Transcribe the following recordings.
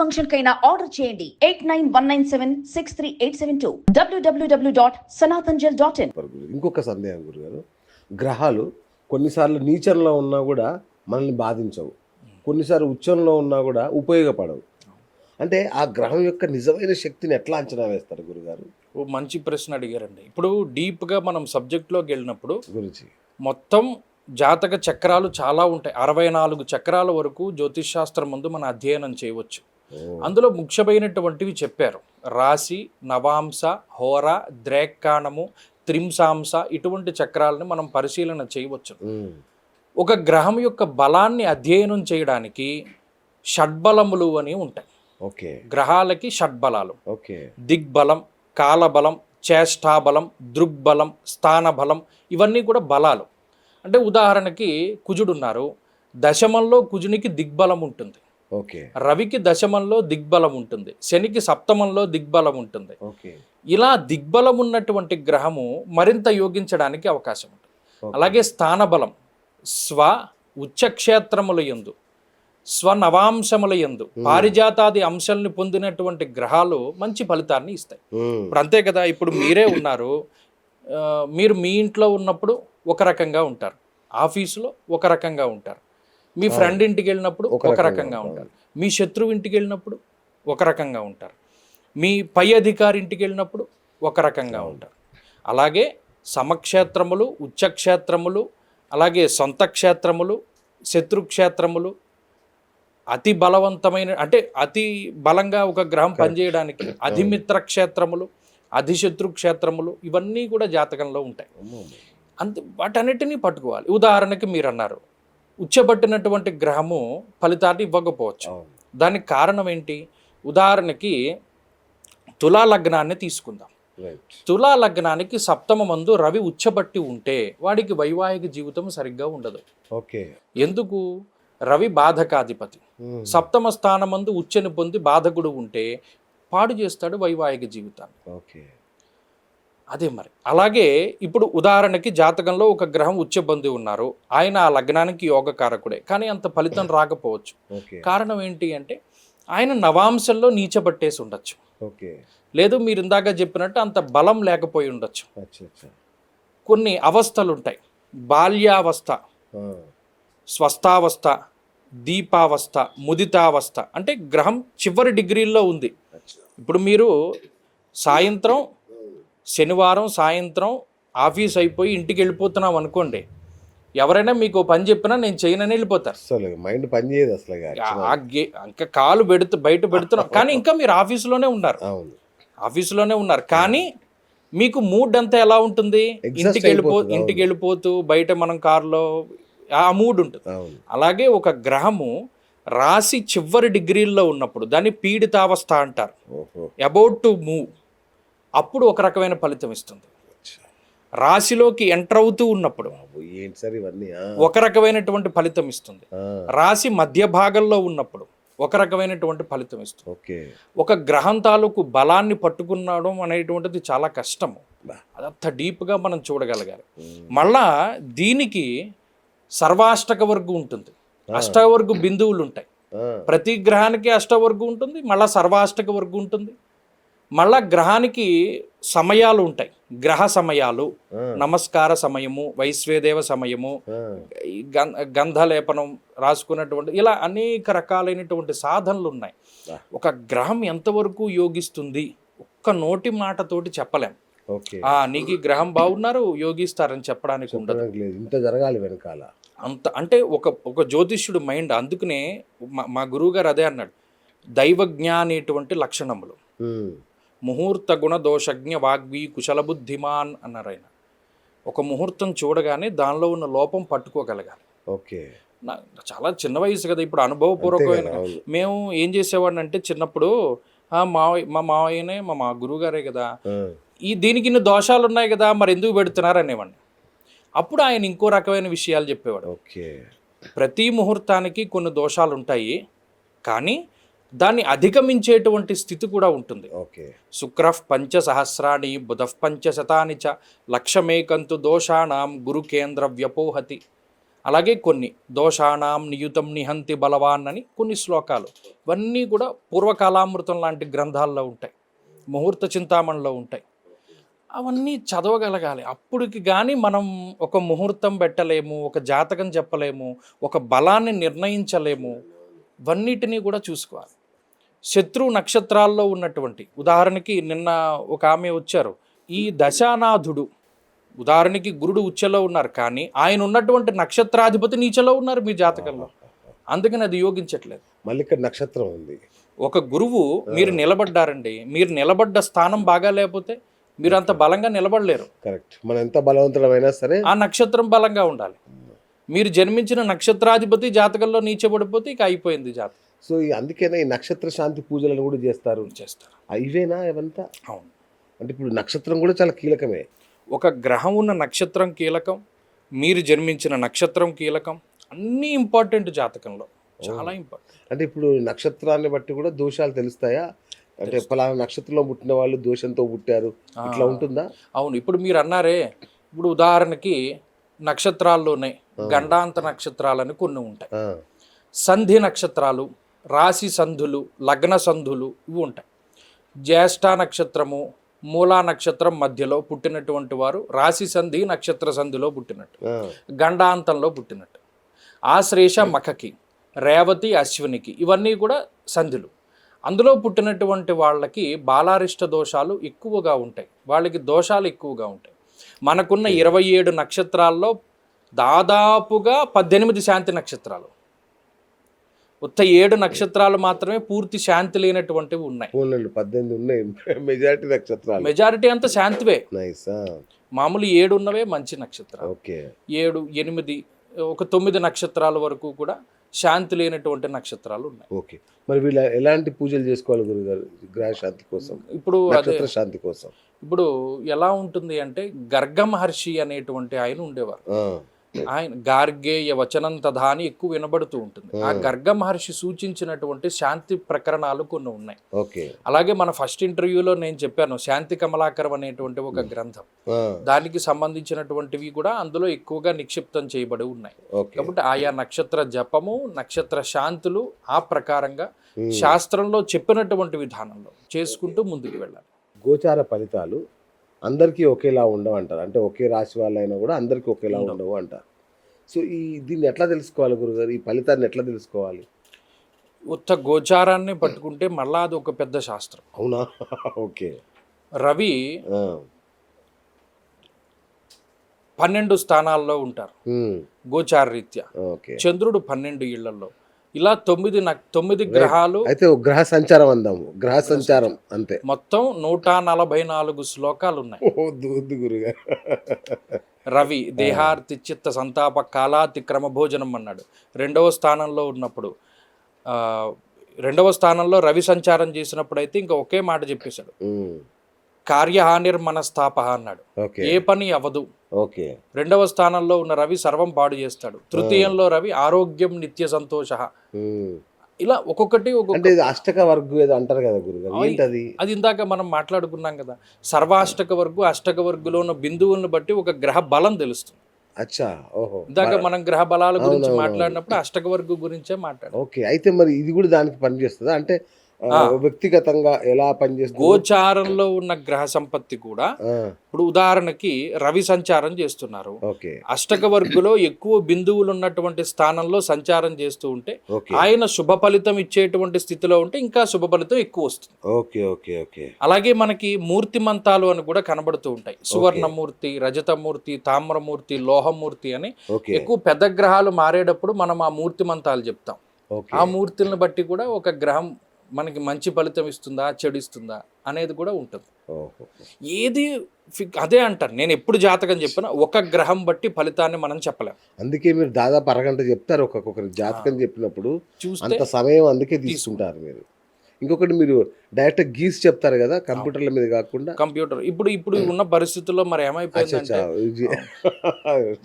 Function కైనా order చేయండి. Eight nine one nine seven six three eight seven two. W W W dot Sanatanjal dot in. ఇంకొక సందేహం గురుగారు గ్రహాలు కొన్నిసార్లు నీచంలో ఉన్నా కూడా మనల్ని బాధించవు. కొన్నిసార్లు ఉచ్చంలో ఉన్నా కూడా ఉపయోగపడవు. అంటే ఆ గ్రహం యొక్క నిజమైన శక్తిని ఎట్లా అంచనా వేస్తారు గురుగారు ఓ మంచి ప్రశ్న అడిగారండి. ఇప్పుడు డీప్గా మనం సబ్జెక్ట్లోకి వెళ్ళినప్పుడు గురించి మొత్తం జాతక చక్రాలు చాలా ఉంటాయి. అరవై నాలుగు చక్రాల వరకు జ్యోతిష్ శాస్త్రం ముందు మన అధ్యయనం చేయవచ్చు. అందులో ముఖ్యమైనటువంటివి చెప్పారు. రాశి నవాంశ హోర ద్రేక్కాణము త్రింశాంశ ఇటువంటి చక్రాలను మనం పరిశీలన చేయవచ్చు. ఉమ్, ఒక గ్రహం యొక్క బలాన్ని అధ్యయనం చేయడానికి షడ్బలములు అని ఉంటాయి. ఓకే. గ్రహాలకి షడ్బలాలు. ఓకే. దిగ్బలం కాలబలం చేష్టాబలం దృగ్బలం స్థానబలం ఇవన్నీ కూడా బలాలు. అంటే ఉదాహరణకి కుజుడు ఉన్నారు. దశమంలో కుజునికి దిగ్బలం ఉంటుంది. ఓకే. రవికి దశమంలో దిగ్బలం ఉంటుంది శనికి సప్తమంలో దిగ్బలం ఉంటుంది. ఓకే. ఇలా దిగ్బలం ఉన్నటువంటి గ్రహము మరింత యోగించడానికి అవకాశం ఉంటుంది. అలాగే స్థానబలం స్వ ఉచ్చక్షేత్రముల యందు స్వనవాంశముల యందు పారిజాతాది అంశాలను పొందినటువంటి గ్రహాలు మంచి ఫలితాన్ని ఇస్తాయి. ఇప్పుడు అంతే కదా ఇప్పుడు మీరే ఉన్నారు మీరు మీ ఇంట్లో ఉన్నప్పుడు ఒక రకంగా ఉంటారు ఆఫీసులో ఒక రకంగా ఉంటారు మీ ఫ్రెండ్ ఇంటికి వెళ్ళినప్పుడు ఒక రకంగా ఉంటారు. మీ శత్రువు ఇంటికి వెళ్ళినప్పుడు ఒక రకంగా ఉంటారు. మీ పై అధికారి ఇంటికి వెళ్ళినప్పుడు ఒక రకంగా ఉంటారు. అలాగే సమక్షేత్రములు ఉచ్చక్షేత్రములు అలాగే సొంత క్షేత్రములు శత్రుక్షేత్రములు అతి బలవంతమైన అంటే అతి బలంగా ఒక గ్రహం పనిచేయడానికి అధిమిత్ర క్షేత్రములు అధిశత్రు క్షేత్రములు ఇవన్నీ కూడా జాతకంలో ఉంటాయి. అంత వాటన్నిటినీ పట్టుకోవాలి. ఉదాహరణకి మీరు అన్నారు ఉచ్చబట్టినటువంటి గ్రహము ఫలితాన్ని ఇవ్వకపోవచ్చు. దానికి కారణం ఏంటి? ఉదాహరణకి తులా లగ్నాన్ని తీసుకుందాం. తులా లగ్నానికి సప్తమ మందు రవి ఉచ్చబట్టి ఉంటే వాడికి వైవాహిక జీవితం సరిగ్గా ఉండదు. ఓకే. ఎందుకు? రవి బాధకాధిపతి. సప్తమ స్థానమందు ఉచ్చని పొంది బాధకుడు ఉంటే పాడు చేస్తాడు వైవాహిక జీవితాన్ని. ఓకే. అదే మరి. అలాగే ఇప్పుడు ఉదాహరణకి జాతకంలో ఒక గ్రహం ఉచ్చబంధి ఉన్నారు. ఆయన ఆ లగ్నానికి యోగకారకుడే. కానీ అంత ఫలితం రాకపోవచ్చు. కారణం ఏంటి అంటే ఆయన నవాంశంలో నీచబట్టేసి ఉండొచ్చు. ఓకే. లేదు మీరు ఇందాక చెప్పినట్టు అంత బలం లేకపోయి ఉండొచ్చు. కొన్ని అవస్థలు ఉంటాయి బాల్యావస్థ స్వస్థావస్థ దీపావస్థ ముదితావస్థ. అంటే గ్రహం చివరి డిగ్రీల్లో ఉంది. ఇప్పుడు మీరు సాయంత్రం శనివారం సాయంత్రం ఆఫీస్ అయిపోయి ఇంటికి వెళ్ళిపోతున్నాం అనుకోండి ఎవరైనా మీకు పని చెప్పినా నేను చేయనని వెళ్ళిపోతారు. అసలు మైండ్ పనిచేయదు అసలు ఇక. కాలు పెడుతూ బయట పెడుతున్నాం. కానీ ఇంకా మీరు ఆఫీసులోనే ఉన్నారు. ఆఫీసులోనే ఉన్నారు. కానీ మీకు మూడ్ అంతా ఎలా ఉంటుంది? ఇంటికి వెళ్ళిపో. ఇంటికి వెళ్ళిపోతూ బయట మనం కారులో ఆ మూడ్ ఉంటుంది. అలాగే ఒక గ్రహము రాశి చివరి డిగ్రీల్లో ఉన్నప్పుడు దాన్ని పీడితావస్థ అంటారు. అబౌట్ టు మూవ్ అప్పుడు ఒక రకమైన ఫలితం ఇస్తుంది. రాశిలోకి ఎంటర్ అవుతూ ఉన్నప్పుడు ఒక రకమైనటువంటి ఫలితం ఇస్తుంది. రాశి మధ్య భాగంలో ఉన్నప్పుడు ఒక రకమైనటువంటి ఫలితం ఇస్తుంది. ఓకే. ఒక గ్రహం తాలూకు బలాన్ని పట్టుకునడం అనేటువంటిది చాలా కష్టము. అదంత డీప్గా మనం చూడగలగాలి. మళ్ళా దీనికి సర్వాష్టక వర్గు ఉంటుంది. అష్టవర్గు బిందువులు ఉంటాయి. ప్రతి గ్రహానికి అష్టవర్గు ఉంటుంది మళ్ళా సర్వాష్టక వర్గు ఉంటుంది. మళ్ళా గ్రహానికి సమయాలు ఉంటాయి. గ్రహ సమయాలు నమస్కార సమయము వైశ్వేదేవ సమయము గంధలేపనం రాసుకున్నటువంటి ఇలా అనేక రకాలైనటువంటి సాధనలు ఉన్నాయి. ఒక గ్రహం ఎంతవరకు యోగిస్తుంది? ఒక్క నోటి మాటతోటి చెప్పలేం. నీకు ఈ గ్రహం బాగున్నారు యోగిస్తారని చెప్పడానికి ఉండదు. ఇంత జరగాలి వెనకాల. అంత అంటే ఒక ఒక జ్యోతిష్యుడు మైండ్ అందుకనే మా- మా గురువు గారు అదే అన్నాడు. దైవజ్ఞ అనేటువంటి లక్షణములు. ముహూర్త గుణ దోషజ్ఞ వాగ్వి కుశల బుద్ధిమాన్ అన్నారు ఆయన. ఒక ముహూర్తం చూడగానే దానిలో ఉన్న లోపం పట్టుకోగలగాలి. ఓకే. నా- చాలా చిన్న వయసు కదా ఇప్పుడు అనుభవపూర్వకమైన. మేము ఏం చేసేవాడిని అంటే చిన్నప్పుడు "ఆ, మావయ్య మా మావయ్యనే మా మా గురువుగారే కదా. ఈ దీనికి ఇన్ని దోషాలు ఉన్నాయి కదా మరి ఎందుకు పెడుతున్నారు? అనేవాడిని. అప్పుడు ఆయన ఇంకో రకమైన విషయాలు చెప్పేవాడు. ఓకే. ప్రతి ముహూర్తానికి కొన్ని దోషాలు ఉంటాయి కానీ దాన్ని అధిగమించేటువంటి స్థితి కూడా ఉంటుంది. ఓకే. శుక్రః పంచ సహస్రాణి బుధః పంచ శతాని చ లక్షమేకంతు దోషాణం గురు కేంద్ర వ్యపోహతి. అలాగే కొన్ని దోషాణం నియుతం నిహంతి బలవాన్ అని కొన్ని శ్లోకాలు. ఇవన్నీ కూడా పూర్వకాలామృతం లాంటి గ్రంథాల్లో ఉంటాయి. ముహూర్త చింతామణిలో ఉంటాయి. అవన్నీ చదవగలగాలి. అప్పుడుకి కానీ మనం ఒక ముహూర్తం పెట్టలేము ఒక జాతకం చెప్పలేము ఒక బలాన్ని నిర్ణయించలేము ఇవన్నిటినీ కూడా చూసుకోవాలి. శత్రు నక్షత్రాల్లో ఉన్నటువంటి ఉదాహరణకి నిన్న ఒక ఆమె వచ్చారు. ఈ దశానాథుడు ఉదాహరణకి గురుడు ఉచ్చలో ఉన్నారు కానీ ఆయన ఉన్నటువంటి నక్షత్రాధిపతి నీచలో ఉన్నారు మీ జాతకంలో. అందుకని అది యోగించట్లేదు. మళ్ళీ ఇక్కడ నక్షత్రం ఉంది. ఒక గురువు మీరు నిలబడ్డారండి. మీరు నిలబడ్డ స్థానం బాగా లేకపోతే మీరు అంత బలంగా నిలబడలేరు. కరెక్ట్ మనం ఎంత బలవంతులమైనా సరే ఆ నక్షత్రం బలంగా ఉండాలి. మీరు జన్మించిన నక్షత్రాధిపతి జాతకంలో నీచబడిపోతే ఇక అయిపోయింది జాతకం. సో ఈ అందుకనే ఈ నక్షత్ర శాంతి పూజలను కూడా చేస్తారు. చేస్తారు. ఆ, ఇవేనా ఇవంతా? అవును. అంటే ఇప్పుడు నక్షత్రం కూడా చాలా కీలకమే. ఒక గ్రహం ఉన్న నక్షత్రం కీలకం మీరు జన్మించిన నక్షత్రం కీలకం అన్నీ ఇంపార్టెంట్ జాతకంలో. చాలా ఇంపార్టెంట్. అంటే ఇప్పుడు నక్షత్రాన్ని బట్టి కూడా దోషాలు తెలుస్తాయా? అంటే పలానా నక్షత్రంలో పుట్టిన వాళ్ళు దోషంతో పుట్టారు. ఇట్లా ఉంటుందా? అవును. ఇప్పుడు మీరు అన్నారే ఇప్పుడు ఉదాహరణకి నక్షత్రాల్లోనే గండాంత నక్షత్రాలని కొన్ని ఉంటాయి. సంధి నక్షత్రాలు రాశి సంధులు లగ్న సంధులు ఇవి ఉంటాయి. జ్యేష్ఠ నక్షత్రము మూలా నక్షత్రం మధ్యలో పుట్టినటువంటి వారు రాశి సంధి నక్షత్ర సంధిలో పుట్టినట్టు గండాంతంలో పుట్టినట్టు. ఆశ్లేష మఖకి రేవతి అశ్వినికి ఇవన్నీ కూడా సంధులు. అందులో పుట్టినటువంటి వాళ్ళకి బాలారిష్ట దోషాలు ఎక్కువగా ఉంటాయి. వాళ్ళకి దోషాలు ఎక్కువగా ఉంటాయి. మనకున్న ఇరవై ఏడు నక్షత్రాల్లో దాదాపుగా పద్దెనిమిది శాంతి నక్షత్రాలు. ఉత్త ఏడు నక్షత్రాలు మాత్రమే పూర్తి శాంతి లేనటువంటివి ఉన్నాయి. పద్దెనిమిది ఉన్నాయి. మెజారిటీ నక్షత్రాలు. మెజారిటీ అంతా శాంతివే. మామూలు ఏడు ఉన్నవే మంచి నక్షత్రాలు. ఓకే. ఏడు ఎనిమిది ఒక తొమ్మిది నక్షత్రాల వరకు కూడా శాంతి లేనటువంటి నక్షత్రాలు ఉన్నాయి. ఓకే. మరి వీళ్ళ ఎలాంటి పూజలు చేసుకోవాలి గురుగారు? గ్రహ శాంతి కోసం ఇప్పుడు నక్షత్ర శాంతి కోసం? ఇప్పుడు ఎలా ఉంటుంది అంటే గర్గ మహర్షి అనేటువంటి ఆయన ఉండేవారు. ఆయన గార్గేయ వచనం తథా అని ఎక్కువ వినబడుతూ ఉంటుంది. ఆ గర్గ మహర్షి సూచించినటువంటి శాంతి ప్రకరణాలు కొన్ని ఉన్నాయి. ఓకే. అలాగే మన ఫస్ట్ ఇంటర్వ్యూలో నేను చెప్పాను శాంతి కమలాకరం అనేటువంటి ఒక గ్రంథం. ఆ, దానికి సంబంధించినటువంటివి కూడా అందులో ఎక్కువగా నిక్షిప్తం చేయబడి ఉన్నాయి. కాబట్టి ఆయా నక్షత్ర జపము నక్షత్ర శాంతులు ఆ ప్రకారంగా శాస్త్రంలో చెప్పినటువంటి విధానంలో చేసుకుంటూ ముందుకు వెళ్ళాలి. గోచార ఫలితాలు అందరికీ ఒకేలా ఉండవు అంటారు. అంటే ఒకే రాశి వాళ్ళైనా కూడా అందరికీ ఒకేలా ఉండవు. అంటారు. సో ఈ దీన్ని ఎట్లా తెలుసుకోవాలి గురుగారు? ఈ ఫలితాన్ని ఎట్లా తెలుసుకోవాలి? ఉత్త గోచారాన్ని పట్టుకుంటే మళ్ళా అది ఒక పెద్ద శాస్త్రం. అవునా? ఓకే. రవి పన్నెండు స్థానాల్లో ఉంటారు. గోచార రీత్యా. ఓకే. చంద్రుడు పన్నెండు ఇళ్ళలో. ఇలా తొమ్మిది నక్- తొమ్మిది గ్రహాలు అయితే గ్రహ సంచారం అందాము. గ్రహ సంచారం అంతే. మొత్తం నూట నలభై నాలుగు శ్లోకాలు ఉన్నాయి గురుగారు రవి దేహార్తి చిత్త సంతాప కాలాతి క్రమ భోజనం అన్నాడు. రెండవ స్థానంలో ఉన్నప్పుడు ఆ, రెండవ స్థానంలో రవి సంచారం చేసినప్పుడు అయితే ఇంకా ఒకే మాట చెప్పేశాడు. కార్యహానిర్ మనస్తాప అన్నాడు ఏ పని అవదు. ఓకే. రెండవ స్థానంలో ఉన్న రవి సర్వం పాడు చేస్తాడు. తృతీయంలో రవి ఆరోగ్యం నిత్య సంతోష. ఇలా ఒక్కొక్కటి అష్టక వర్గు ఏదో అంటారు కదా గురుగారు ఏంటది? అది ఇందాక మనం మాట్లాడుకున్నాం కదా. సర్వాష్టక వర్గు అష్టక వర్గులో ఉన్న బిందువులను బట్టి ఒక గ్రహ బలం తెలుస్తుంది. అచ్చా. ఓహో. ఇందాక మనం గ్రహ బలాల గురించి. మాట్లాడినప్పుడు అష్టక వర్గు గురించే మాట్లాడాం. ఓకే. అయితే మరి ఇది కూడా దానికి పనిచేస్తుందా? అంటే వ్యక్తిగతంగా ఎలా పనిచేస్తుంది? గోచారంలో ఉన్న గ్రహ సంపత్తి కూడా ఇప్పుడు ఉదాహరణకి రవి సంచారం చేస్తున్నారు. అష్టక వర్గులో ఎక్కువ బిందువులు ఉన్నటువంటి స్థానంలో సంచారం చేస్తూ ఉంటే ఆయన శుభ ఫలితం ఇచ్చేటువంటి స్థితిలో ఉంటే ఇంకా శుభ ఫలితం ఎక్కువ వస్తుంది. Okay okay okay. అలాగే మనకి మూర్తిమంతాలు అని కూడా కనబడుతూ ఉంటాయి. సువర్ణమూర్తి రజతమూర్తి తామ్రమూర్తి లోహమూర్తి అని ఎక్కువ పెద్ద గ్రహాలు మారేటప్పుడు మనం ఆ మూర్తిమంతాలు చెప్తాం. ఓకే. ఆ మూర్తులను బట్టి కూడా ఒక గ్రహం మనకి మంచి ఫలితం ఇస్తుందా చెడు ఇస్తుందా అనేది కూడా ఉంటుంది. ఏది అదే అంటారు. నేను ఎప్పుడు జాతకం చెప్పినా ఒక గ్రహం బట్టి ఫలితాన్ని మనం చెప్పలేం. అందుకే మీరు దాదాపు అరగంట చెప్తారు. ఒక్కొక్కరి జాతకం చెప్పినప్పుడు చూస్తే అంత సమయం అందుకే తీసుకుంటారు మీరు. ఇంకొకటి మీరు డైరెక్ట్ గీసి చెప్తారు కదా కంప్యూటర్ల మీద కాకుండా. కంప్యూటర్. ఇప్పుడు ఇప్పుడు ఉన్న పరిస్థితుల్లో మరి ఏమైపోయిందంటే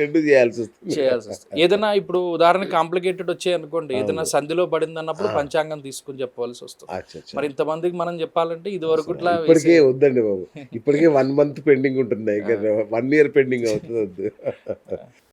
రెండు చేయాల్సి వస్తుంది. చేయాల్సి వస్తుంది. ఏదైనా ఇప్పుడు ఉదాహరణ కాంప్లికేటెడ్ వచ్చాయి అనుకోండి. ఏదైనా సంధిలో పడింది అన్నప్పుడు పంచాంగం తీసుకుని చెప్పవలసి వస్తుంది. మరి ఇంతమందికి మనం చెప్పాలంటే ఇది వరకు ఇప్పటికే వద్దండి బాబు. ఇప్పటికే వన్ మంత్ పెండింగ్ ఉంటుంది? వన్ ఇయర్ పెండింగ్ అవుతుంది.